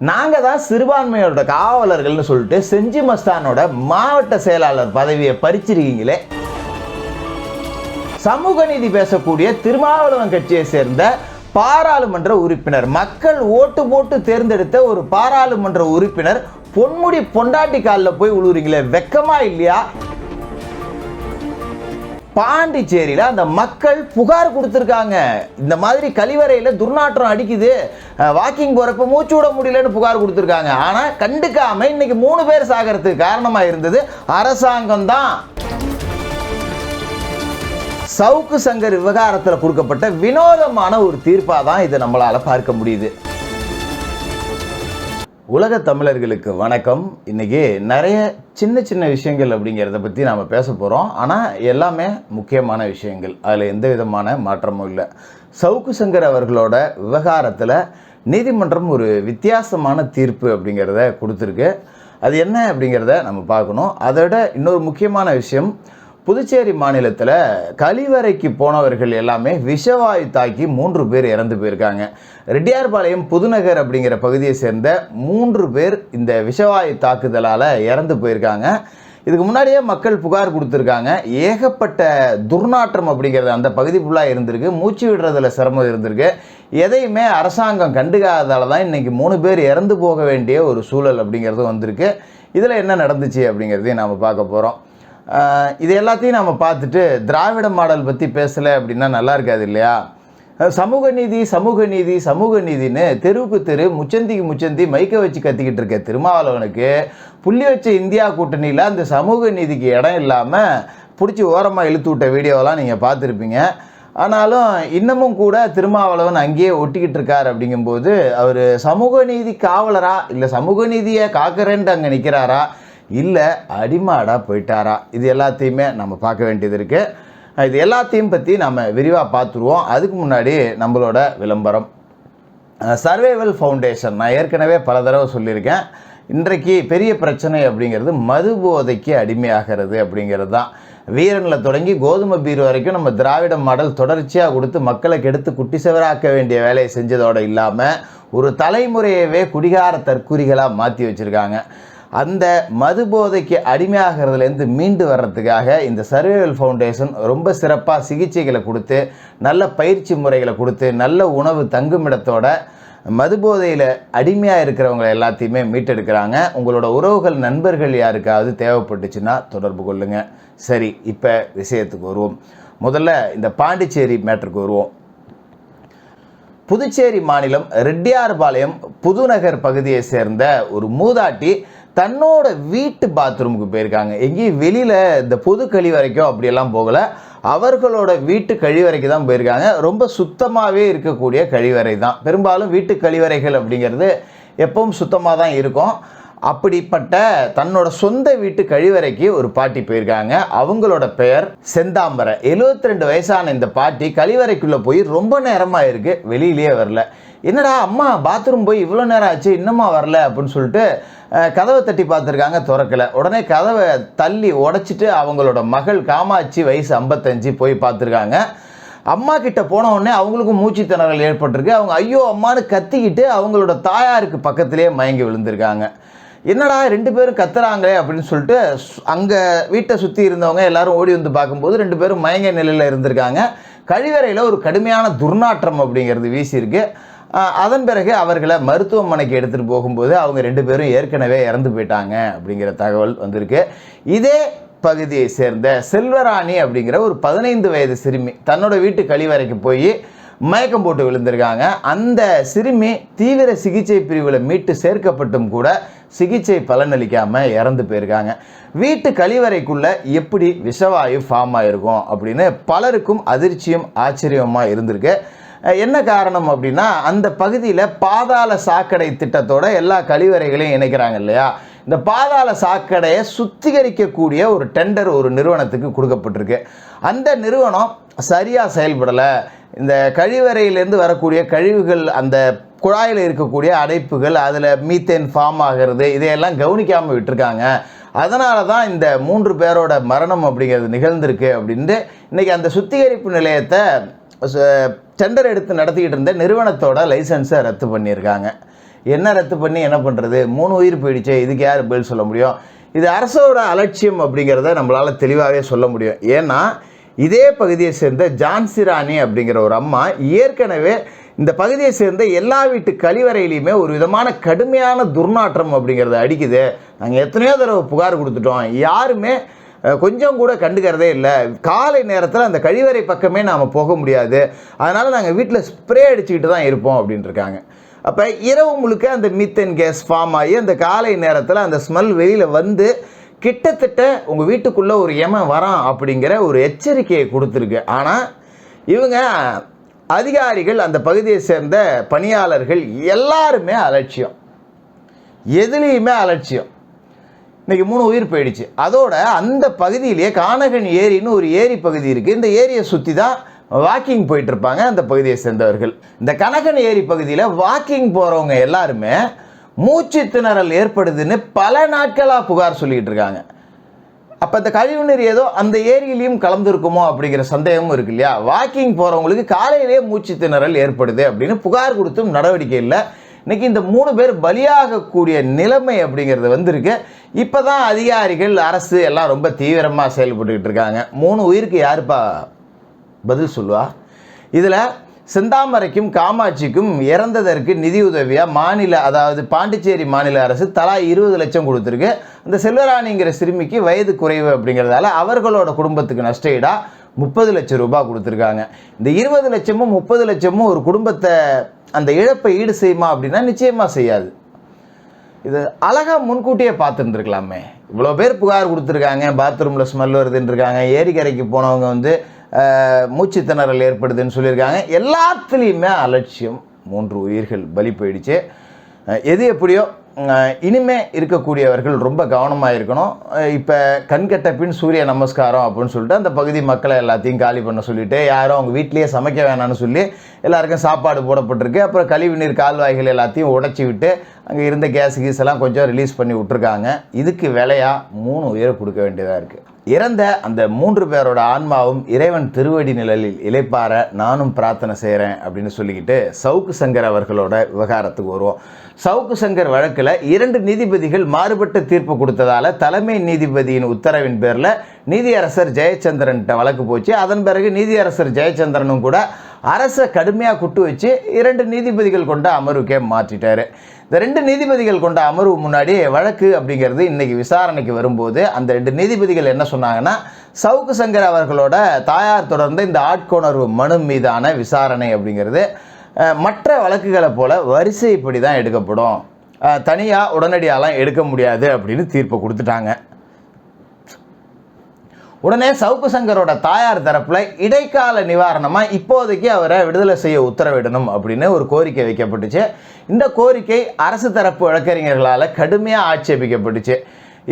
நாங்கள் தான் சிறுபான்மையோட காவலர்கள்னு சொல்லிட்டு செஞ்சி மஸ்தானோட மாவட்ட செயலாளர் பதவியை பறிச்சிருக்கீங்களே. சமூக நீதி பேசக்கூடிய திருமாவளவன் கட்சியை சேர்ந்த பாராளுமன்ற உறுப்பினர் மக்கள் ஓட்டு போட்டு தேர்ந்தெடுத்த ஒரு பாராளுமன்ற உறுப்பினர் பொன்முடி பொண்டாட்டி காலில் போய் உழுவுறீங்களே வெக்கமா இல்லையா? பாண்டிச்சேரியில் அந்த மக்கள் புகார் கொடுத்துருக்காங்க. இந்த மாதிரி கழிவறையில் துர்நாற்றம் அடிக்குது. வாக்கிங் போகிறப்ப மூச்சு விட முடியலன்னு புகார் கொடுத்துருக்காங்க. ஆனால் கண்டுக்காமல் இன்னைக்கு மூணு பேர் சாகிறதுக்கு காரணமாக இருந்தது அரசாங்கம் தான். சவுக்கு சங்கர் விவகாரத்தில் கொடுக்கப்பட்ட வினோதமான ஒரு தீர்ப்பாக தான் இதை நம்மளால் பார்க்க முடியுது. உலக தமிழர்களுக்கு வணக்கம். இன்னைக்கு நிறைய சின்ன சின்ன விஷயங்கள் அப்படிங்கிறத பற்றி நாம் பேச போகிறோம் ஆனால் எல்லாமே முக்கியமான விஷயங்கள். அதில் எந்த விதமான மாற்றமும் இல்லை. சவுக்கு சங்கர் அவர்களோட விவகாரத்தில் நீதிமன்றம் ஒரு வித்தியாசமான தீர்ப்பு அப்படிங்கிறத கொடுத்துருக்கு. அது என்ன அப்படிங்கிறத நம்ம பார்க்கணும். அதோட இன்னொரு முக்கியமான விஷயம் புதுச்சேரி மாநிலத்தில் கழிவறைக்கு போனவர்கள் எல்லாமே விஷவாயு தாக்கி மூன்று பேர் இறந்து போயிருக்காங்க. ரெட்டியார்பாளையம் புதுநகர் அப்படிங்கிற பகுதியை சேர்ந்த மூன்று பேர் இந்த விஷவாயு தாக்குதலால் இறந்து போயிருக்காங்க. இதுக்கு முன்னாடியே மக்கள் புகார் கொடுத்துருக்காங்க. ஏகப்பட்ட துர்நாற்றம் அப்படிங்கிறது அந்த பகுதி ஃபுல்லாக இருந்திருக்கு. மூச்சு விடுறதுல சிரமம் இருந்திருக்கு. எதையுமே அரசாங்கம் கண்டுக்காததால தான் இன்றைக்கி மூணு பேர் இறந்து போக வேண்டிய ஒரு சூழல் அப்படிங்கிறது வந்திருக்கு. இதில் என்ன நடந்துச்சு அப்படிங்கிறதையும் நாம் பார்க்க போகிறோம் இது எல்லாத்தையும் நம்ம பார்த்துட்டு திராவிட மாடல் பற்றி பேசலை அப்படின்னா நல்லா இருக்காது இல்லையா? சமூக நீதி சமூக நீதி சமூக நீதின்னு தெருவுக்கு தெரு முச்சந்திக்கு முச்சந்தி மைக்க வச்சு கத்திக்கிட்டு இருக்க திருமாவளவனுக்கு புள்ளி வச்ச இந்தியா கூட்டணியில் அந்த சமூக நீதிக்கு இடம் இல்லாமல் பிடிச்சி ஓரமாக இழுத்து விட்ட வீடியோலாம் நீங்கள் பார்த்துருப்பீங்க. ஆனாலும் இன்னமும் கூட திருமாவளவன் அங்கேயே ஒட்டிக்கிட்டு இருக்கார் அப்படிங்கும்போது அவர் சமூக நீதி காவலரா இல்லை சமூக நீதியை காக்கிறேன்ட்டு அங்கே நிற்கிறாரா இல்லை அடிமாடாக போயிட்டாரா? இது எல்லாத்தையுமே நம்ம பார்க்க வேண்டியது இருக்குது இது எல்லாத்தையும் பற்றி நம்ம விரிவாக பார்த்துருவோம். அதுக்கு முன்னாடி நம்மளோட விளம்பரம். சர்வைவல் ஃபவுண்டேஷன் நான் ஏற்கனவே பல தடவை சொல்லியிருக்கேன். இன்றைக்கு பெரிய பிரச்சனை அப்படிங்கிறது மது போதைக்கு அடிமையாகிறது அப்படிங்கிறது தான். வீரனில் தொடங்கி கோதுமை பீர் வரைக்கும் நம்ம திராவிட மாடல் தொடர்ச்சியாக கொடுத்து மக்களை கெடுத்து குட்டி செவராக்க வேண்டிய வேலையை செஞ்சதோடு இல்லாமல் ஒரு தலைமுறையவே குடிகார தற்கூறிகளாக மாற்றி வச்சுருக்காங்க. அந்த மது போதைக்கு அடிமையாகிறதுலேருந்து மீண்டு வர்றதுக்காக இந்த சர்வைவல் ஃபவுண்டேஷன் ரொம்ப சிறப்பாக சிகிச்சைகளை கொடுத்து நல்ல பயிற்சி முறைகளை கொடுத்து நல்ல உணவு தங்குமிடத்தோட மது போதையில் அடிமையாக இருக்கிறவங்க எல்லாத்தையுமே மீட்டெடுக்கிறாங்க. உங்களோட உறவுகள் நண்பர்கள் யாருக்காவது தேவைப்பட்டுச்சுன்னா தொடர்பு கொள்ளுங்கள் சரி இப்போ விஷயத்துக்கு வருவோம். முதல்ல இந்த பாண்டிச்சேரி மேட்டருக்கு வருவோம். புதுச்சேரி மாநிலம் ரெட்டியார்பாளையம் புதுநகர் பகுதியை சேர்ந்த ஒரு மூதாட்டி தன்னோட வீட்டு பாத்ரூமுக்கு போயிருக்காங்க. எங்கேயும் வெளியில் இந்த பொது கழிவறைக்கோ அப்படியெல்லாம் போகலை. அவர்களோட வீட்டு கழிவறைக்கு தான் போயிருக்காங்க. ரொம்ப சுத்தமாகவே இருக்கக்கூடிய கழிவறை தான். பெரும்பாலும் வீட்டு கழிவறைகள் அப்படிங்கிறது எப்பவும் சுத்தமாக தான் இருக்கும். அப்படிப்பட்ட தன்னோட சொந்த வீட்டு கழிவறைக்கு ஒரு பாட்டி போயிருக்காங்க. அவங்களோட பெயர் செந்தாம்பரை. 72 ரெண்டு வயசான இந்த பாட்டி கழிவறைக்குள்ளே போய் ரொம்ப நேரமாக இருக்குது வெளியிலேயே வரல. என்னடா அம்மா பாத்ரூம் போய் இவ்வளோ நேரம் ஆச்சு இன்னுமா வரல அப்படின்னு சொல்லிட்டு கதவை தட்டி பார்த்துருக்காங்க திறக்கலை. உடனே கதவை தள்ளி உடச்சிட்டு அவங்களோட மகள் காமாட்சி வயசு ஐம்பத்தஞ்சு போய் பார்த்துருக்காங்க. அம்மா கிட்ட போன உடனே அவங்களுக்கும் மூச்சு திணறல் ஏற்பட்டிருக்கு. அவங்க ஐயோ அம்மான்னு கத்திக்கிட்டு அவங்களோட தாயாருக்கு பக்கத்திலே மயங்கி விழுந்திருக்காங்க. என்னடா ரெண்டு பேரும் கத்துறாங்களே அப்படின்னு சொல்லிட்டு அங்கே வீட்டை சுற்றி இருந்தவங்க எல்லாரும் ஓடி வந்து பார்க்கும்போது ரெண்டு பேரும் மயங்க நிலையில் இருந்திருக்காங்க. கழிவறையில் ஒரு கடுமையான துர்நாற்றம் அப்படிங்கிறது வீசியிருக்கு. அதன் பிறகு அவர்களை மருத்துவமனைக்கு எடுத்துகிட்டு போகும்போது அவங்க ரெண்டு பேரும் ஏற்கனவே இறந்து போயிட்டாங்க அப்படிங்கிற தகவல் வந்திருக்கு. இதே பகுதியை சேர்ந்த செல்வராணி அப்படிங்கிற ஒரு பதினைந்து வயது சிறுமி தன்னோட வீட்டு கழிவறைக்கு போய் மயக்கம் போட்டு விழுந்திருக்காங்க. அந்த சிறுமி தீவிர சிகிச்சை பிரிவில் மீட்டு சேர்க்கப்பட்டும் கூட சிகிச்சை பலனளிக்காமல் இறந்து போயிருக்காங்க. வீட்டு கழிவறைக்குள்ள எப்படி விஷவாயு ஃபார்ம் ஆயிருக்கும் அப்படின்னு பலருக்கும் அதிர்ச்சியும் ஆச்சரியமாக இருந்திருக்கு. என்ன காரணம் அப்படின்னா அந்த பகுதியில் பாதாள சாக்கடை திட்டத்தோட எல்லா கழிவறைகளையும் இணைக்கிறாங்க இல்லையா? இந்த பாதாள சாக்கடையை சுத்திகரிக்கக்கூடிய ஒரு டெண்டர் ஒரு நிறுவனத்துக்கு கொடுக்கப்பட்டிருக்கு. அந்த நிறுவனம் சரியாக செயல்படலை. இந்த கழிவறையிலேருந்து வரக்கூடிய கழிவுகள் அந்த குழாயில் இருக்கக்கூடிய அடைப்புகள் அதில் மீத்தேன் ஃபார்ம் ஆகிறது இதையெல்லாம் கவனிக்காமல் விட்டுருக்காங்க. அதனால தான் இந்த மூன்று பேரோட மரணம் அப்படிங்கிறது நிகழ்ந்திருக்கு அப்படின்ட்டு இன்றைக்கி அந்த சுத்திகரிப்பு நிலையத்தை டெண்டர் எடுத்து நடத்திக்கிட்டு இருந்த நிறுவனத்தோட லைசன்ஸை ரத்து பண்ணியிருக்காங்க. என்ன ரத்து பண்ணி என்ன பண்ணுறது மூணு உயிர் போயிடுச்சு இதுக்கு யார் பதில் சொல்ல முடியும்? இது அரசோட அலட்சியம் அப்படிங்கிறத நம்மளால் தெளிவாகவே சொல்ல முடியும். ஏன்னா இதே பகுதியை சேர்ந்த ஜான்சி ராணி அப்படிங்கிற ஒரு அம்மா ஏற்கனவே இந்த பகுதியை சேர்ந்த எல்லா வீட்டு கழிவறையிலையுமே ஒரு விதமான கடுமையான துர்நாற்றம் அப்படிங்கிறத அடிக்குது. நாங்கள் எத்தனையோ தடவை புகார் கொடுத்துட்டோம். யாருமே கொஞ்சம் கூட கண்டுக்கிறதே இல்லை. காலை நேரத்தில் அந்த கழிவறை பக்கமே நாம் போக முடியாது. அதனால் நாங்கள் வீட்டில் ஸ்ப்ரே அடிச்சுக்கிட்டு தான் இருப்போம் அப்படின்ட்டுருக்காங்க அப்போ இரவு முழுக்க அந்த மித்தன் கேஸ் ஃபார்ம் ஆகி அந்த காலை நேரத்தில் அந்த ஸ்மெல் வெளியில் வந்து கிட்டத்தட்ட உங்கள் வீட்டுக்குள்ளே ஒரு எம வரான் அப்படிங்கிற ஒரு எச்சரிக்கையை கொடுத்துருக்கு. ஆனால் இவங்க அதிகாரிகள் அந்த பகுதியை சேர்ந்த பணியாளர்கள் எல்லாருமே அலட்சியம். எதுலேயுமே அலட்சியம். இன்னைக்கு மூணு உயிர் போயிடுச்சு. அதோட அந்த பகுதியிலேயே கானகன் ஏரின்னு ஒரு ஏரி பகுதி இருக்குது இந்த ஏரியை சுற்றி தான் வாக்கிங் போயிட்டுருப்பாங்க அந்த பகுதியை சேர்ந்தவர்கள். இந்த கனகன் ஏரி பகுதியில் வாக்கிங் போகிறவங்க எல்லாருமே மூச்சு திணறல் ஏற்படுதுன்னு பல நாட்களாக புகார் சொல்லிகிட்டு இருக்காங்க. அப்போ இந்த கழிவுநீர் ஏதோ அந்த ஏரியிலையும் கலந்துருக்குமோ அப்படிங்கிற சந்தேகமும் இருக்கு இல்லையா? வாக்கிங் போகிறவங்களுக்கு காலையிலேயே மூச்சு திணறல் ஏற்படுது அப்படின்னு புகார் கொடுத்தும் நடவடிக்கை இல்லை. இன்னைக்கு இந்த மூணு பேர் பலியாகக்கூடிய நிலைமை அப்படிங்கிறது வந்திருக்கு. இப்போ தான் அதிகாரிகள் அரசு எல்லாம் ரொம்ப தீவிரமாக செயல்பட்டுக்கிட்டு இருக்காங்க. மூணு உயிருக்கு யாருப்பா பதில் சொல்லுவா? இதில் செந்தாமரைக்கும் காமாட்சிக்கும் இறந்ததற்கு நிதியுதவியாக மாநில அதாவது பாண்டிச்சேரி மாநில அரசு தலா இருபது லட்சம் கொடுத்துருக்கு. அந்த செல்வராணிங்கிற சிறுமிக்கு வயது குறைவு அப்படிங்கிறதால அவர்களோட குடும்பத்துக்கு நஷ்டஈடா முப்பது லட்சம் ரூபாய் கொடுத்துருக்காங்க. இந்த இருபது லட்சமும் முப்பது லட்சமும் ஒரு குடும்பத்தை இழப்பை ஈடு செய்யுமா அப்படின்னா நிச்சயமாக செய்யாது. இது அழகாக முன்கூட்டியே பார்த்துருந்துருக்கலாமே. இவ்வளோ பேர் புகார் கொடுத்துருக்காங்க பாத்ரூமில் ஸ்மெல் வருதுன்றிருக்காங்க ஏரிக்கரைக்கு போனவங்க வந்து மூச்சு திணறல் ஏற்படுதுன்னு சொல்லியிருக்காங்க. எல்லாத்துலேயுமே அலட்சியம். மூன்று உயிர்கள் பலி போயிடுச்சு. எது எப்படியோ இனிமே இருக்கக்கூடியவர்கள் ரொம்ப கவனமாக இருக்கணும் இப்போ கண்கட்ட பின் சூரிய நமஸ்காரம் அப்படின்னு சொல்லிட்டு அந்த பகுதி மக்களை எல்லாத்தையும் காலி பண்ண சொல்லிட்டு யாரும் அவங்க வீட்லேயே சமைக்க வேணாம்னு சொல்லி எல்லாருக்கும் சாப்பாடு போடப்பட்டிருக்கு. அப்புறம் கழிவுநீர் கால்வாய்கள் எல்லாத்தையும் உடைச்சி விட்டு அங்கே இருந்த கேஸ் கீஸ் எல்லாம் கொஞ்சம் ரிலீஸ் பண்ணி விட்ருக்காங்க இதுக்கு விலையாக மூணு உயர் கொடுக்க வேண்டியதாக இருக்குது இறந்த அந்த மூன்று பேரோட ஆன்மாவும் இறைவன் திருவடி நிழலில் இளைப்பார நானும் பிரார்த்தனை செய்கிறேன் அப்படின்னு சொல்லிக்கிட்டு சவுக்கு சங்கர் அவர்களோட விவகாரத்துக்கு வருவோம். சவுக்கு சங்கர் வழக்கில் இரண்டு நீதிபதிகள் மாறுபட்ட தீர்ப்பு கொடுத்ததால் தலைமை நீதிபதியின் உத்தரவின் பேரில் நீதியரசர் ஜெயச்சந்திரன்கிட்ட வழக்கு போச்சு. அதன் பிறகு நீதியரசர் ஜெயச்சந்திரனும் கூட அரசை கடுமையாக குட்டு வச்சு இரண்டு நீதிபதிகள் கொண்ட அமர்வுக்கே மாற்றிட்டார். இந்த ரெண்டு நீதிபதிகள் கொண்ட அமர்வு முன்னாடி வழக்கு அப்படிங்கிறது இன்றைக்கி விசாரணைக்கு வரும்போது அந்த ரெண்டு நீதிபதிகள் என்ன சொன்னாங்கன்னா சவுக்கு சங்கர் அவர்களோட தாயார் தொடர்ந்த இந்த ஆட்கொணர்வு மனு மீதான விசாரணை அப்படிங்கிறது மற்ற வழக்குகளை போல் வரிசைப்படி தான் எடுக்கப்படும் தனியாக உடனடியாலாம் எடுக்க முடியாது அப்படின்னு தீர்ப்பை கொடுத்துட்டாங்க. உடனே சவுக்கு சங்கரோட தாயார் தரப்பில் இடைக்கால நிவாரணமாக இப்போதைக்கு அவரை விடுதலை செய்ய உத்தரவிடணும் அப்படின்னு ஒரு கோரிக்கை வைக்கப்பட்டுச்சு. இந்த கோரிக்கை அரசு தரப்பு வழக்கறிஞர்களால் கடுமையாக ஆட்சேபிக்கப்பட்டுச்சு.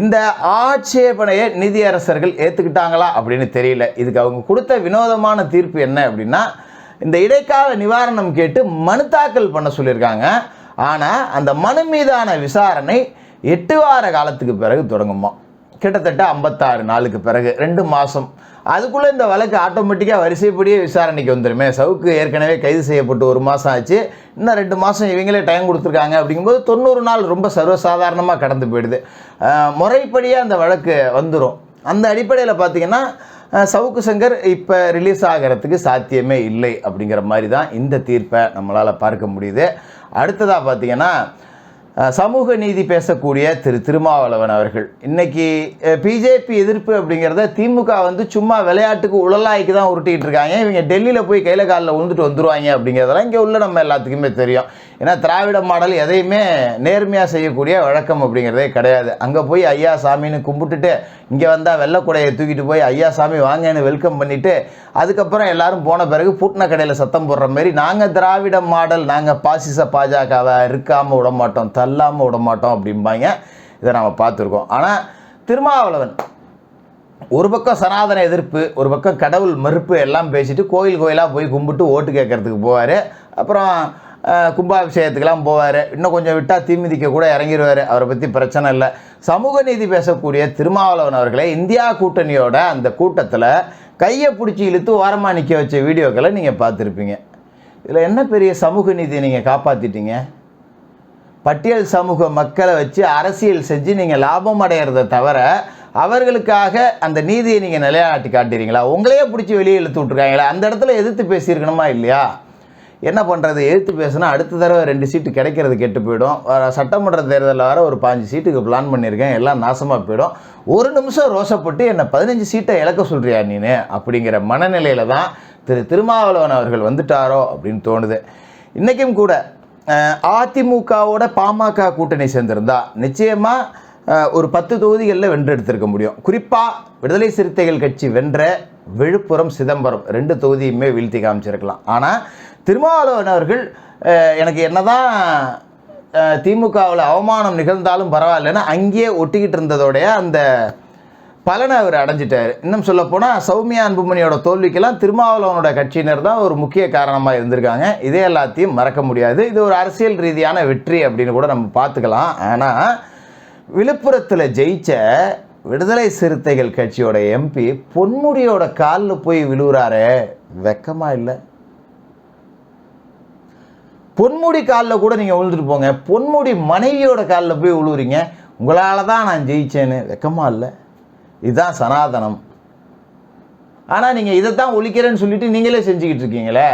இந்த ஆட்சேபனையை நிதியரசர்கள் ஏற்றுக்கிட்டாங்களா அப்படின்னு தெரியல. இதுக்கு அவங்க கொடுத்த வினோதமான தீர்ப்பு என்ன அப்படின்னா இந்த இடைக்கால நிவாரணம் கேட்டு மனு தாக்கல் பண்ண சொல்லியிருக்காங்க. ஆனால் அந்த மனு மீதான விசாரணை எட்டு வார காலத்துக்கு பிறகு தொடங்குமா கிட்டத்தட்ட ஐம்பத்தாறு நாளுக்கு பிறகு ரெண்டு மாதம் அதுக்குள்ளே இந்த வழக்கு ஆட்டோமேட்டிக்காக வரிசைப்படியே விசாரணைக்கு வந்துடுமே சவுக்கு ஏற்கனவே கைது செய்யப்பட்டு ஒரு மாதம் ஆச்சு. இன்னும் ரெண்டு மாதம் இவங்களே டைம் கொடுத்துருக்காங்க அப்படிங்கும்போது தொண்ணூறு நாள் ரொம்ப சர்வசாதாரணமாக கடந்து போயிடுது. முறைப்படியாக அந்த வழக்கு வந்துடும் அந்த அடிப்படையில் பார்த்தீங்கன்னா சவுக்கு சங்கர் இப்போ ரிலீஸ் ஆகிறதுக்கு சாத்தியமே இல்லை அப்படிங்கிற மாதிரி தான் இந்த தீர்ப்பை நம்மளால் பார்க்க முடியுது. அடுத்ததாக பார்த்தீங்கன்னா சமூக நீதி பேசக்கூடிய திரு திருமாவளவன் அவர்கள். இன்னைக்கு பிஜேபி எதிர்ப்பு அப்படிங்கிறத திமுக வந்து சும்மா விளையாட்டுக்கு உழலாய்க்கு தான் உருட்டிகிட்டு இருக்காங்க. இவங்க டெல்லியில் போய் கையில் காலில் உழுந்துட்டு வந்துருவாங்க அப்படிங்கிறதெல்லாம் இங்கே உள்ள நம்ம எல்லாத்துக்குமே தெரியும். ஏன்னா திராவிட மாடல் எதையுமே நேர்மையாக செய்யக்கூடிய வழக்கம் அப்படிங்கிறதே கிடையாது. அங்கே போய் ஐயா சாமின்னு கும்பிட்டுட்டு இங்கே வந்தால் வெள்ளக்குடையை தூக்கிட்டு போய் ஐயா சாமி வாங்கன்னு வெல்கம் பண்ணிவிட்டு அதுக்கப்புறம் எல்லாரும் போன பிறகு பூட்டின கடையில் சத்தம் போடுற மாதிரி நாங்கள் திராவிட மாடல் நாங்கள் பாசிச பாஜகவை இருக்காமல் விட மாட்டோம். அல்லாமல் விட மாட்டோம் அப்படிம்பாங்க. இதை நம்ம பார்த்துருக்கோம். ஆனால் திருமாவளவன் ஒரு பக்கம் சனாதன எதிர்ப்பு ஒரு பக்கம் கடவுள் மறுப்பு எல்லாம் பேசிட்டு கோயில் கோயிலாக போய் கும்பிட்டு ஓட்டு கேட்கறதுக்கு போவார். அப்புறம் கும்பாபிஷேகத்துக்கெல்லாம் போவார். இன்னும் கொஞ்சம் விட்டால் தீமிதிக்க கூட இறங்கிடுவார் அவரை பற்றி பிரச்சனை இல்லை. சமூக நீதி பேசக்கூடிய திருமாவளவன் அவர்களை இந்தியா கூட்டணியோட அந்த கூட்டத்தில் கையை பிடிச்சி இழுத்து ஓரமாக நிற்க வச்ச வீடியோக்களை நீங்கள் பார்த்துருப்பீங்க. இதில் என்ன பெரிய சமூக நீதியை நீங்கள் காப்பாற்றிட்டீங்க பட்டியல் சமூக மக்களை வச்சு அரசியல் செஞ்சு நீங்கள் லாபம் அடையிறத தவிர அவர்களுக்காக அந்த நீதியை நீங்கள் நிலையாட்டி காட்டுறீங்களா? உங்களையே பிடிச்சி வெளியே இழுத்து விட்ருக்காங்களா அந்த இடத்துல எதிர்த்து பேசியிருக்கணுமா இல்லையா? என்ன பண்ணுறது எதிர்த்து பேசுனா அடுத்த தடவை ரெண்டு சீட்டு கிடைக்கிறது கெட்டு போயிடும். வர சட்டமன்ற தேர்தலில் வர ஒரு பாஞ்சு சீட்டுக்கு பிளான் பண்ணியிருக்கேன் எல்லாம் நாசமாக போயிடும். ஒரு நிமிஷம் ரோசப்பட்டு என்னை பதினஞ்சு சீட்டை இழக்க சொல்கிறியா நீனு? அப்படிங்கிற மனநிலையில் தான் திரு திருமாவளவன் அவர்கள் வந்துட்டாரோ அப்படின்னு தோணுது. இன்றைக்கும் கூட அதிமுகவோட பாமக கூட்டணி சேர்ந்திருந்தா நிச்சயமாக ஒரு பத்து தொகுதிகளில் வென்றெடுத்திருக்க முடியும். குறிப்பாக விடுதலை சிறுத்தைகள் கட்சி வென்ற விழுப்புரம் சிதம்பரம் ரெண்டு தொகுதியுமே வீழ்த்தி காமிச்சிருக்கலாம். ஆனால் திருமாவளவன் அவர்கள் எனக்கு என்னதான் திமுகவில் அவமானம் நிகழ்ந்தாலும் பரவாயில்லைன்னு அங்கேயே ஒட்டிக்கிட்டு இருந்ததோடைய அந்த பலனை அவர் அடைஞ்சிட்டார். இன்னும் சொல்லப்போனால் சௌமியா அன்புமணியோட தோல்விக்கெல்லாம் திருமாவளவனோட கட்சியினர் தான் ஒரு முக்கிய காரணமாக இருந்திருக்காங்க. இதே எல்லாத்தையும் மறக்க முடியாது. இது ஒரு அரசியல் ரீதியான வெற்றி அப்படின்னு கூட நம்ம பார்த்துக்கலாம். ஆனால் விழுப்புரத்தில் ஜெயிச்ச விடுதலை சிறுத்தைகள் கட்சியோட எம்பி பொன்முடியோட காலில் போய் விழுவுறாரே வெக்கமாக இல்லை. பொன்முடி காலில் கூட நீங்கள் விழுந்துட்டு போங்க. பொன்முடி மனைவியோட காலில் போய் விழுவுறீங்க உங்களால் தான் நான் ஜெயிச்சேன்னு வெக்கமாக இல்லை. இதுதான் சனாதனம். ஆனால் நீங்கள் இதை தான் ஒழிக்கிறேன்னு சொல்லிட்டு நீங்களே செஞ்சுக்கிட்டு இருக்கீங்களே?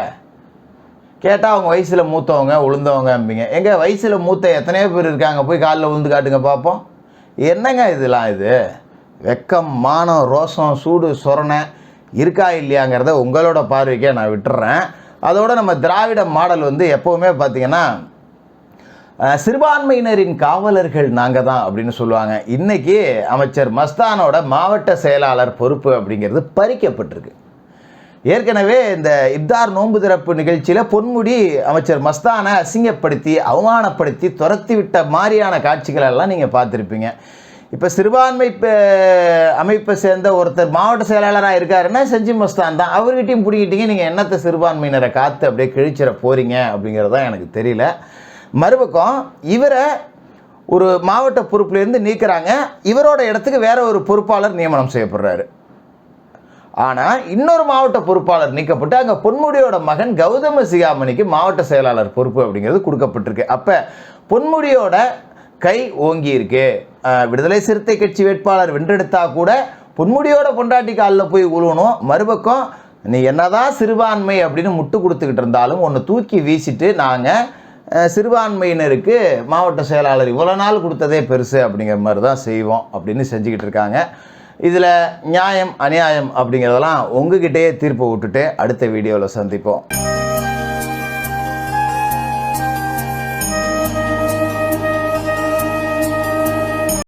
கேட்டால் அவங்க வயசில் மூத்தவங்க உளுந்தவங்க அம்பிங்க. எங்கள் வயசில் மூத்த எத்தனையோ பேர் இருக்காங்க. போய் காலில் உளுந்து காட்டுங்க பார்ப்போம் என்னங்க இதெல்லாம் இது? வெக்கம் மானம் ரோசம் சூடு சொரணை இருக்கா இல்லையாங்கிறத உங்களோட பார்வைக்கே நான் விட்டுறேன். அதோட நம்ம திராவிட மாடல் வந்து எப்போவுமே பார்த்தீங்கன்னா சிறுபான்மையினரின் காவலர்கள் நாங்கள் தான் அப்படின்னு சொல்லுவாங்க. இன்றைக்கி அமைச்சர் மஸ்தானோட மாவட்ட செயலாளர் பொறுப்பு அப்படிங்கிறது பறிக்கப்பட்டிருக்கு. ஏற்கனவே இந்த இப்தார் நோன்பு திறப்பு நிகழ்ச்சியில் பொன்முடி அமைச்சர் மஸ்தானை அசிங்கப்படுத்தி அவமானப்படுத்தி துரத்தி விட்ட மாதிரியான காட்சிகளெல்லாம் நீங்கள் பார்த்துருப்பீங்க. இப்போ சிறுபான்மை அமைப்பை சேர்ந்த ஒருத்தர் மாவட்ட செயலாளராக இருக்காருன்னா செஞ்சி மஸ்தான் தான். அவர்கிட்டையும் பிடிக்கிட்டீங்க. நீங்கள் என்னத்தை சிறுபான்மையினரை காத்து அப்படியே கிழிச்சிட போகிறீங்க அப்படிங்கிறது தான் எனக்கு தெரியல. மறுபக்கம் இவரை ஒரு மாவட்ட பொறுப்புலேருந்து நீக்கிறாங்க. இவரோட இடத்துக்கு வேற ஒரு பொறுப்பாளர் நியமனம் செய்யப்படுறாரு. ஆனால் இன்னொரு மாவட்ட பொறுப்பாளர் நீக்கப்பட்டு அங்கே பொன்முடியோட மகன் கௌதம சிகாமணிக்கு மாவட்ட செயலாளர் பொறுப்பு அப்படிங்கிறது கொடுக்கப்பட்டிருக்கு. அப்போ பொன்முடியோட கை ஓங்கி இருக்கு. விடுதலை சிறுத்தை கட்சி வேட்பாளர் வென்றெடுத்தா கூட பொன்முடியோட பொண்டாட்டி காலில் போய் உழுவணும் மறுபக்கம் நீ என்னதான் சிறுபான்மை அப்படின்னு முட்டு கொடுத்துக்கிட்டு இருந்தாலும் ஒன்று தூக்கி வீசிட்டு நாங்கள் சிறுபான்மையினருக்கு மாவட்ட செயலாளர் இவ்வளோ நாள் கொடுத்ததே பெருசு அப்படிங்கிற மாதிரி தான் செய்வோம் அப்படின்னு செஞ்சுக்கிட்டு இருக்காங்க. இதில் நியாயம் அநியாயம் அப்படிங்கிறதெல்லாம் உங்ககிட்டயே தீர்ப்பை விட்டுட்டு அடுத்த வீடியோவில் சந்திப்போம்.